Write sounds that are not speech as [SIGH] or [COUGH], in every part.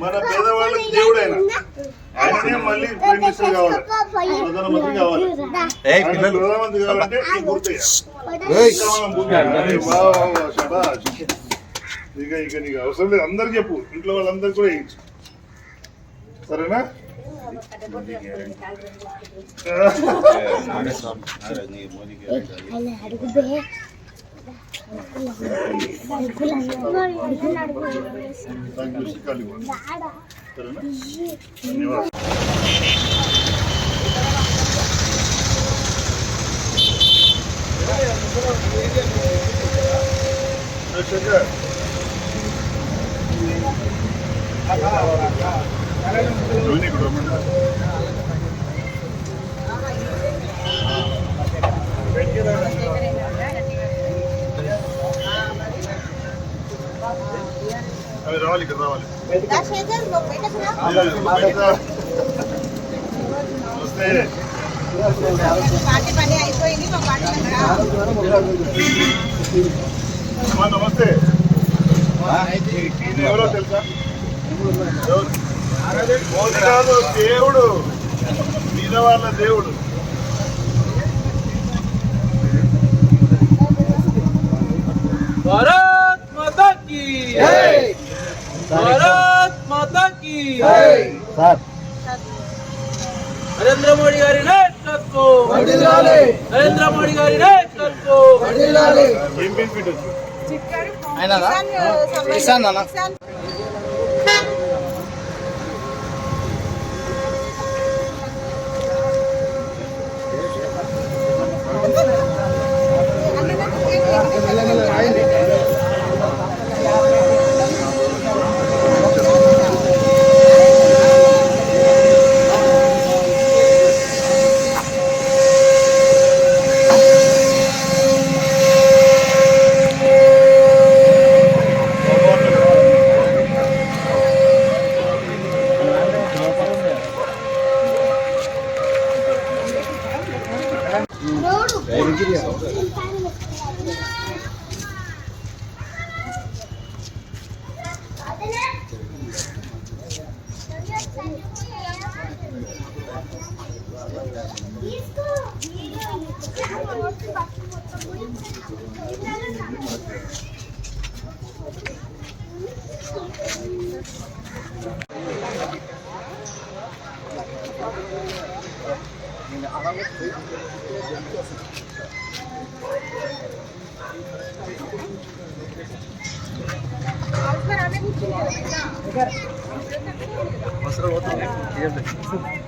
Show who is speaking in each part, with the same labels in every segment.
Speaker 1: మన పేదవాళ్ళకి దేవుడు ఆయన ఆయననే మళ్ళీ ప్రైమ్ మినిస్టర్ కావాలి ప్రధానమంత్రి కావాలి. ప్రధానమంత్రి కావాలంటే గుర్తయ్య. ఇక ఇక నీకు అవసరం లేదు అందరికి చెప్పు ఇంట్లో వాళ్ళందరికీ కూడా వేయించు సరేనా దానికి ధన్యవాదాలు శేఖర్ ధోని ఇక్కడ రావాలి ఇక్కడ రావాలి. వస్తే. నమస్తే ఎవరో తెలుసా? దేవుడు మీద వాళ్ళ దేవుడు.
Speaker 2: భారత్ మాతాకి జై! భారత్ మాతాకి సార్ నరేంద్ర మోడీ గారి నాయకత్వం నరేంద్ర మోడీ గారి నాయకత్వం
Speaker 3: కిసాన్ అన్న Masalah
Speaker 2: waktu ini,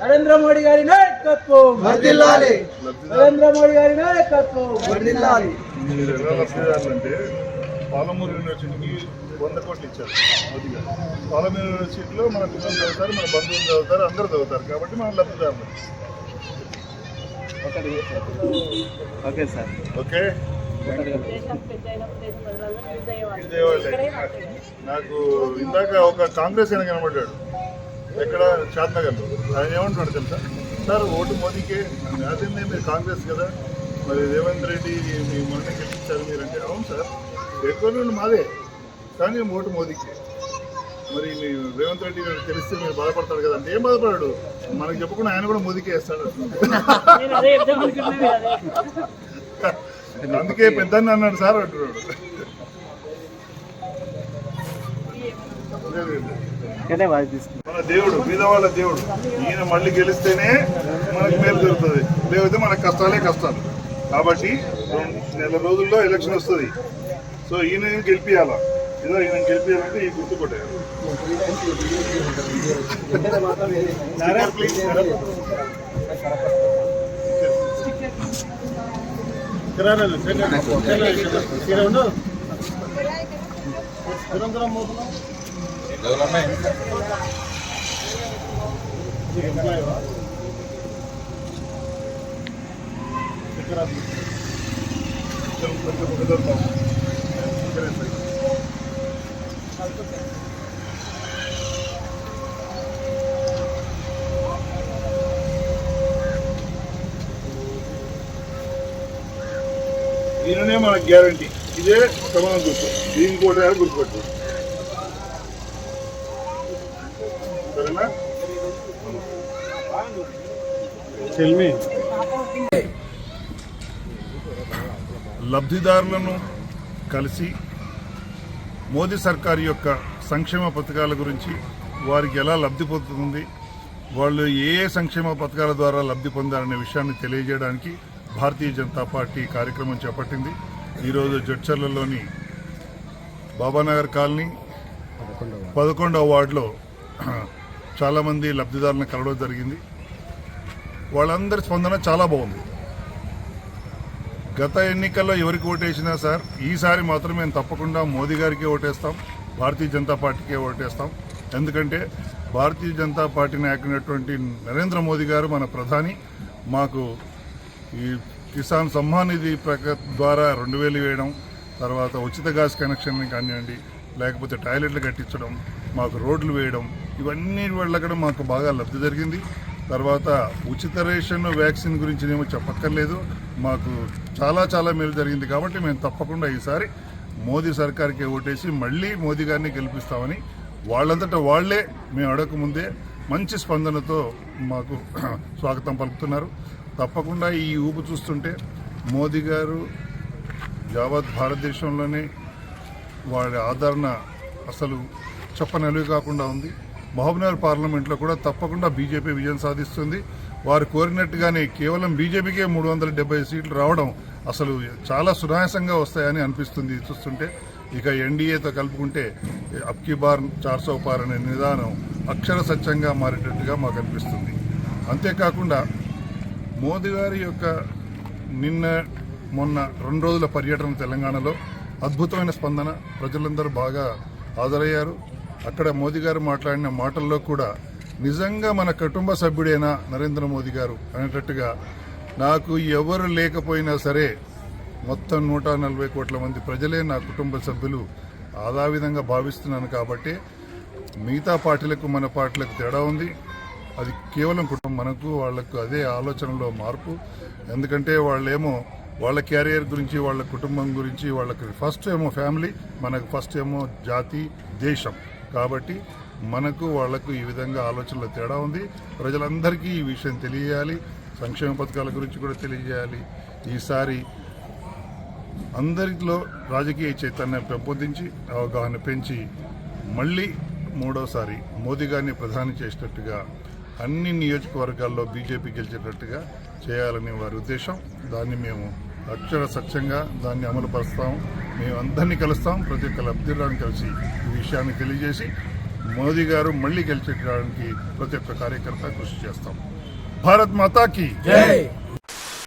Speaker 2: Narendra Modi గారి నాయకత్వం. నరేంద్ర మోడీ గారి నాయకత్వం.
Speaker 1: మీరు ఎలా లబ్ధిదారులంటే పాలమూరు యూనివర్సిటీకి వంద కోట్లు ఇచ్చారు మోదీ గారు. పాలమూరు యూనివర్సిటీలో మన పిల్లలు చదువుతారు మన బంధువులు చదువుతారు అందరూ చదువుతారు కాబట్టి మన లబ్ధిదారులు.
Speaker 4: Okay sir.
Speaker 1: ఓకే. నాకు ఇందాక ఒక కాంగ్రెస్ ఆయన కనబడ్డాడు ఎక్కడ షాద్నగర్లో ఆయన ఏమంటున్నాడు తెలుసా? సార్ ఓటు మోదీకే అదేందే మీరు కాంగ్రెస్ కదా. మరి రేవంత్ రెడ్డి మీ మొన్న గెలిపించారు మీరంటే. అవును సార్ ఎక్కువ నుండి మాదే. కానీ ఓటు మోదీకే. మరి మీ రేవంత్ రెడ్డి గారు తెలిస్తే మీరు బాధపడతారు కదా. అంటే ఏం బాధపడాడు? మనకు చెప్పకుండా ఆయన కూడా మోదీకే వేస్తాడు. అందుకే పెద్ద అన్నాడు సార్ అంటున్నాడు. లేదు, లేదు. మన దేవుడు పేదవాళ్ళ దేవుడు. ఈయన మళ్ళీ గెలిస్తేనే మనకి మేలు జరుగుతుంది. లేకపోతే మనకు కష్టాలే కష్టాలు. కాబట్టి రెండు నెల రోజుల్లో ఎలక్షన్ వస్తుంది. సో ఈయన గెలిపియాలా? ఏదో ఈయన గెలిపియాలంటే ఈ గుర్తు కొట్టారు. దీనినే మనకు గ్యారంటీ ఇదే సమానం గుర్తు. దీనికి కూడా గుర్తుపెట్టు లబ్ధిదారులను కలిసి మోదీ సర్కార్ యొక్క సంక్షేమ పథకాల గురించి వారికి ఎలా లబ్ధి పొందుతుంది వాళ్ళు ఏ సంక్షేమ పథకాల ద్వారా లబ్ధి పొందారనే విషయాన్ని తెలియజేయడానికి భారతీయ జనతా పార్టీ కార్యక్రమం చేపట్టింది. ఈరోజు జడ్చర్లలోని బాబానగర్ కాలనీ పదకొండవ వార్డులో చాలామంది లబ్ధిదారులను కలవడం జరిగింది. వాళ్ళందరి స్పందన చాలా బాగుంది. గత ఎన్నికల్లో ఎవరికి ఓటేసినా సార్ ఈసారి మాత్రం మేము తప్పకుండా మోదీ గారికి ఓటేస్తాం భారతీయ జనతా పార్టీకే ఓటేస్తాం. ఎందుకంటే భారతీయ జనతా పార్టీ నాయకునటువంటి నరేంద్ర మోదీ గారు మన ప్రధాని. మాకు ఈ కిసాన్ సమ్మాన్ నిధి ప్రక ద్వారా రెండు వేలు వేయడం తర్వాత ఉచిత గ్యాస్ కనెక్షన్ కానివ్వండి లేకపోతే టాయిలెట్లు కట్టించడం మాకు రోడ్లు వేయడం ఇవన్నీ వెళ్ళకడ మాకు బాగా లబ్ధి జరిగింది. తర్వాత ఉచిత రేషన్ వ్యాక్సిన్ గురించి ఏమో చెప్పక్కర్లేదు. మాకు చాలా చాలా మేలు జరిగింది కాబట్టి మేము తప్పకుండా ఈసారి మోదీ సర్కార్కి ఓటేసి మళ్ళీ మోదీ గారిని గెలిపిస్తామని వాళ్ళంతటా వాళ్ళే మేము అడగకముందే మంచి స్పందనతో మాకు [CLEARS THROAT] స్వాగతం పలుకుతున్నారు. తప్పకుండా ఈ ఊపు చూస్తుంటే మోదీ గారు యావత్ భారతదేశంలోనే వాడి ఆదరణ అసలు చెప్పనలువి కాకుండా ఉంది. మహబూబ్నగర్ పార్లమెంట్లో కూడా తప్పకుండా బీజేపీ విజయం సాధిస్తుంది. వారు కోరినట్టుగానే కేవలం బీజేపీకే మూడు వందల డెబ్బై సీట్లు రావడం అసలు చాలా సునాయాసంగా వస్తాయని అనిపిస్తుంది. చూస్తుంటే ఇక ఎన్డీఏతో కలుపుకుంటే అబ్కి బార్ చార్ సో పార్ అనే నిదానం అక్షర సత్యంగా మారేటట్టుగా మాకు అనిపిస్తుంది. అంతేకాకుండా మోదీ గారి యొక్క నిన్న మొన్న రెండు రోజుల పర్యటన తెలంగాణలో అద్భుతమైన స్పందన ప్రజలందరూ బాగా హాజరయ్యారు. అక్కడ మోదీ గారు మాట్లాడిన మాటల్లో కూడా నిజంగా మన కుటుంబ సభ్యుడైనా నరేంద్ర మోదీ గారు అనేటట్టుగా నాకు ఎవరు లేకపోయినా సరే మొత్తం నూట నలభై కోట్ల మంది ప్రజలే నా కుటుంబ సభ్యులు ఆదా విధంగా భావిస్తున్నాను కాబట్టి మిగతా పార్టీలకు మన పార్టీలకు తేడా ఉంది. అది కేవలం కుటుంబం మనకు వాళ్ళకు అదే ఆలోచనలో మార్పు. ఎందుకంటే వాళ్ళేమో వాళ్ళ క్యారియర్ గురించి వాళ్ళ కుటుంబం గురించి వాళ్ళకి ఫస్ట్ ఏమో ఫ్యామిలీ మనకు ఫస్ట్ ఏమో జాతి దేశం. కాబట్టి మనకు వాళ్ళకు ఈ విధంగా ఆలోచనలో తేడా ఉంది. ప్రజలందరికీ ఈ విషయం తెలియజేయాలి సంక్షేమ పథకాల గురించి కూడా తెలియజేయాలి ఈసారి అందరిలో రాజకీయ చైతన్యం పెంపొందించి అవగాహన పెంచి మళ్ళీ మూడోసారి మోదీ గారిని ప్రధాని చేసినట్టుగా అన్ని నియోజకవర్గాల్లో బీజేపీ గెలిచేటట్టుగా చేయాలని వారి ఉద్దేశం. దాన్ని మేము అక్షర సత్యంగా దాన్ని అమలు మేమందరినీ మేము అందరినీ కలుస్తాం. ప్రతి ఒక్క లబ్ధిదారుని కలిసి ఈ విషయాన్ని తెలియజేసి మోదీ గారు మళ్ళీ గెలిచేయడానికి ప్రతి ఒక్క కార్యకర్త కృషి చేస్తాం. భారత్ మాతాకి
Speaker 2: జై!